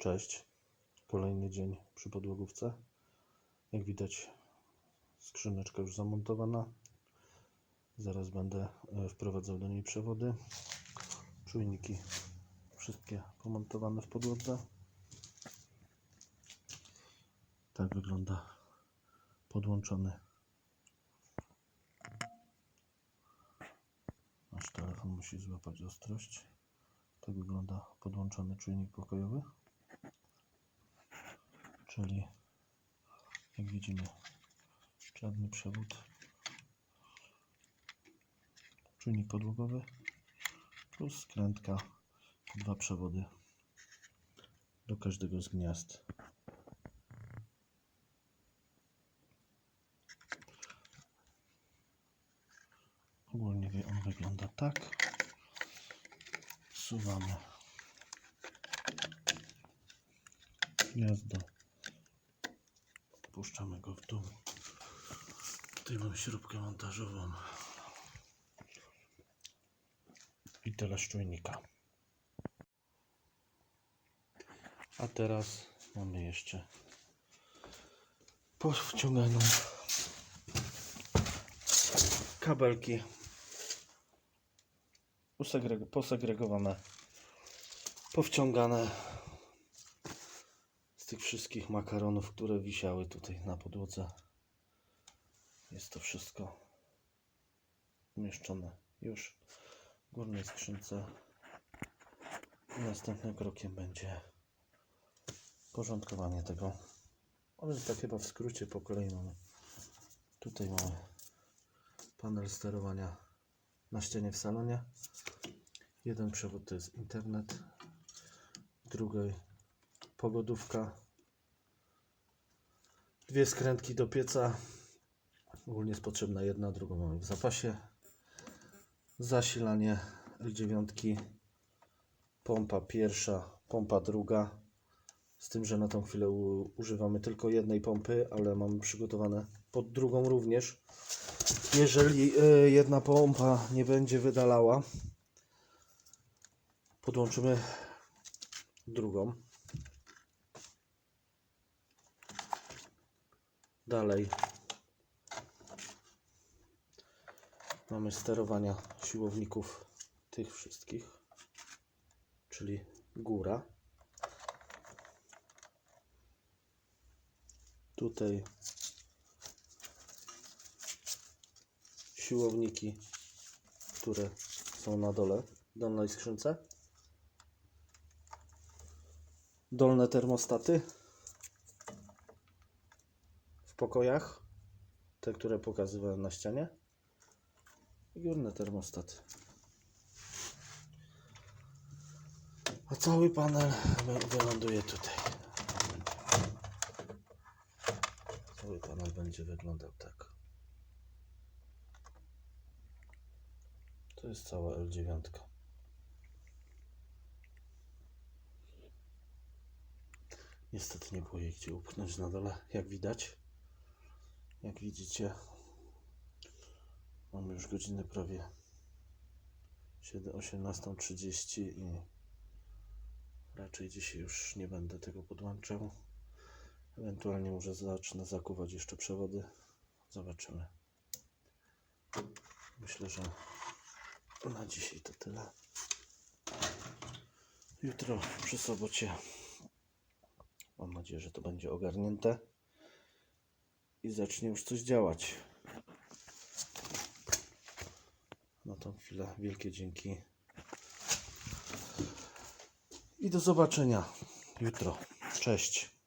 Cześć. Kolejny dzień przy podłogówce. Jak widać, skrzyneczka już zamontowana. Zaraz będę e, wprowadzał do niej przewody. Czujniki wszystkie pomontowane w podłodze. Tak wygląda podłączony. Nasz telefon musi złapać ostrość. Tak wygląda podłączony czujnik pokojowy. Czyli jak widzimy czarny przewód, czujnik podłogowy plus skrętka, dwa przewody do każdego z gniazd. Ogólnie on wygląda tak. Wsuwamy gniazdo. Puszczamy go w dół. Tutaj mam śrubkę montażową. I tyle z czujnika. A teraz mamy jeszcze powciąganą kabelki posegregowane, powciągane tych wszystkich makaronów, które wisiały tutaj na podłodze. Jest to wszystko umieszczone już w górnej skrzynce. Następnym krokiem będzie porządkowanie tego. A więc tak chyba w skrócie po kolei mamy. Tutaj mamy panel sterowania na ścianie w salonie. Jeden przewód to jest internet, drugi pogodówka, dwie skrętki do pieca. Ogólnie jest potrzebna jedna, drugą mamy w zapasie. Zasilanie L9, pompa pierwsza, pompa druga. Z tym, że na tą chwilę używamy tylko jednej pompy, ale mamy przygotowane pod drugą również. Jeżeli e, jedna pompa nie będzie wydalała, podłączymy drugą. Dalej mamy sterowania siłowników tych wszystkich, czyli góra. Tutaj siłowniki, które są na dole, dolnej skrzynce. Dolne termostaty pokojach, te, które pokazywałem na ścianie. I górne termostaty. A cały panel wy- wyląduje tutaj. Cały panel będzie wyglądał tak. To jest cała L9. Niestety nie było jej gdzie upchnąć na dole, jak widać. Jak widzicie, mamy już godzinę prawie 7 18.30 i raczej dzisiaj już nie będę tego podłączał. Ewentualnie może zacznę zakuwać jeszcze przewody. Zobaczymy. Myślę, że na dzisiaj to tyle. Jutro przy sobocie mam nadzieję, że to będzie ogarnięte i zacznie już coś działać. Na tą chwilę wielkie dzięki i do zobaczenia jutro. Cześć.